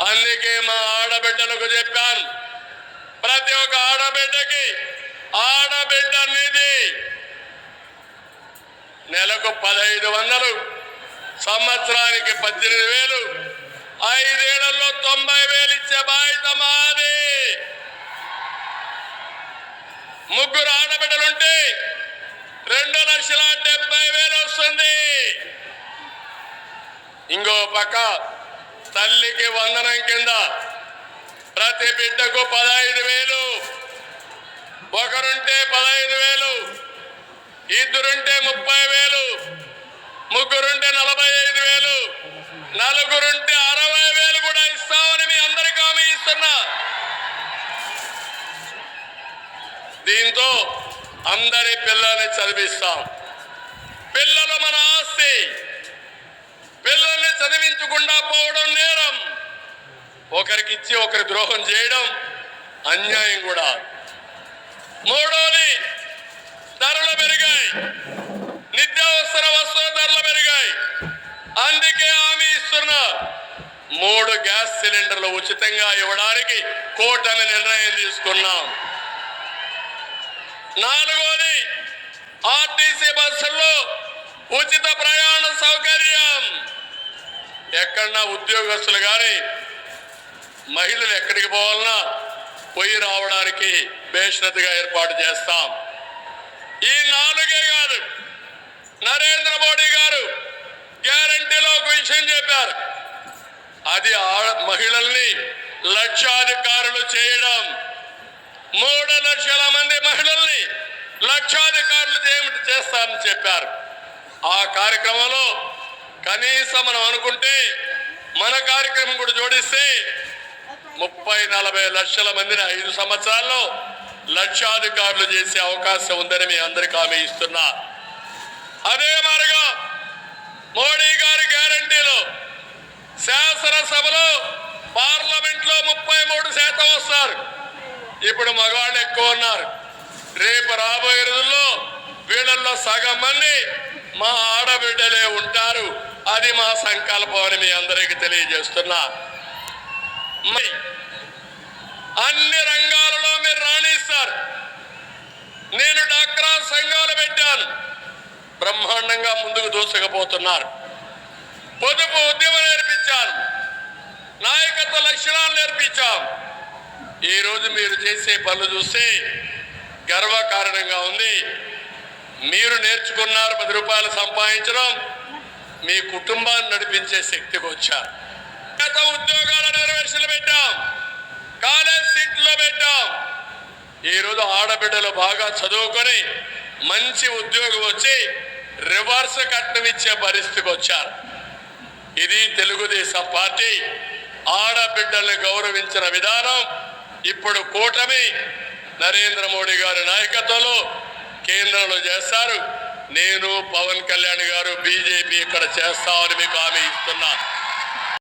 అందుకే మా ఆడబిడ్డలకు చెప్పాను ప్రతి ఒక్క ఆడబిడ్డకి ఆడబిడ్డ నిధి నెలకు పదహైదు వందలు సంవత్సరానికి పద్దెనిమిది వేలు ఐదేళ్ళలో తొంభై వేలు ఇచ్చే బాధ్యత మాది. ముగ్గురు ఆడబిడ్డలుంటే రెండు లక్షల డెబ్బై వేలు వస్తుంది. ఇంకో పక్క తల్లికి వందనం కింద ప్రతి బిడ్డకు పదహైదు వేలు. ఒకరుంటే పదహైదు వేలు. ఇద్దరుంటే ముప్పై వేలు. ముగ్గురుంటే నలభై ఐదు వేలు. నలుగురుంటే అరవై వేలు కూడా ఇస్తామని మీ అందరికీ హామీ ఇస్తున్నా. దీంతో అందరి పిల్లల్ని చదివిస్తాం. పిల్లలు మన ఆస్తి. పిల్లల్ని చదివించకుండా పోవడం ఒకరికి ఇచ్చి ఒకరి ద్రోహం చేయడం అన్యాయం కూడా. మూడోది ధరలు పెరిగాయి. నిత్యావసర వస్తువుల ధరలు పెరిగాయి. అందుకే హామీ ఇస్తున్నా. మూడు గ్యాస్ సిలిండర్లు ఉచితంగా ఇవ్వడానికి కూటమి నిర్ణయం తీసుకున్నాం. నాలుగోది ఆర్టీసీ బస్సుల్లో ఉచిత ప్రయాణ సౌకర్యం. ఎక్కడన్నా ఉద్యోగస్తులు కానీ మహిళలు ఎక్కడికి పోవాలన్నా పోయి రావడానికి బేషరతుగా ఏర్పాటు చేస్తాం. ఈ నాలుగే కాదు నరేంద్ర మోడీ గారు గ్యారంటీలో ఒక విషయం చెప్పారు. అది మహిళల్ని లక్షాధికారులు చేయడం. మూడు లక్షల మంది మహిళల్ని లక్షాధికారులు చేయమని చేస్తారని చెప్పారు. ఆ కార్యక్రమంలో కనీసం మనం అనుకుంటే మన కార్యక్రమం కూడా జోడిస్తే ముప్పై నలభై లక్షల మందిని ఐదు సంవత్సరాల్లో లక్షాధికారులు చేసే అవకాశం ఉందని మీ అందరికీ హామీ ఇస్తున్నా. అదే మాదిరిగా మోడీ గారి గ్యారంటీలో. శాసనసభలో పార్లమెంట్లో ముప్పై మూడు శాతం వస్తారు. ఇప్పుడు మగవాళ్ళు ఎక్కువ ఉన్నారు. రేపు రాబోయే రోజుల్లో వీళ్ళల్లో సగం మంది మా ఆడబిడ్డలే ఉంటారు. అది మా సంకల్పం అని మీ అందరికీ తెలియజేస్తున్నా. బ్రహ్మాండంగా ముందుకు దూసుకుపోతున్నారు. పొదుపు ఉద్యమం నేర్పించారు నాయకత్వ లక్షణాలు నేర్పించాం. ఈరోజు మీరు చేసే పనులు చూస్తే గర్వకారణంగా ఉంది. మీరు నేర్చుకున్నారు పది రూపాయలు సంపాదించడం. మీ కుటుంబాన్ని నడిపించే శక్తికి వచ్చారు. గత ఉద్యోగాల నెరవేర్చలు పెట్టాం. కాలేజ్ సీట్లో పెట్టాం. ఈరోజు ఆడబిడ్డలు బాగా చదువుకొని మంచి ఉద్యోగం వచ్చి రివర్స్ కట్నం ఇచ్చే పరిస్థితికి వచ్చారు. ఇది తెలుగుదేశం పార్టీ ఆడబిడ్డల్ని గౌరవించిన విధానం. ఇప్పుడు కూటమి నరేంద్ర మోడీ గారి నాయకత్వంలో కేంద్రంలో చేస్తారు. నేను పవన్ కళ్యాణ్ గారు బీజేపీ ఇక్కడ చేస్తామని మీకు హామీ ఇస్తున్నా.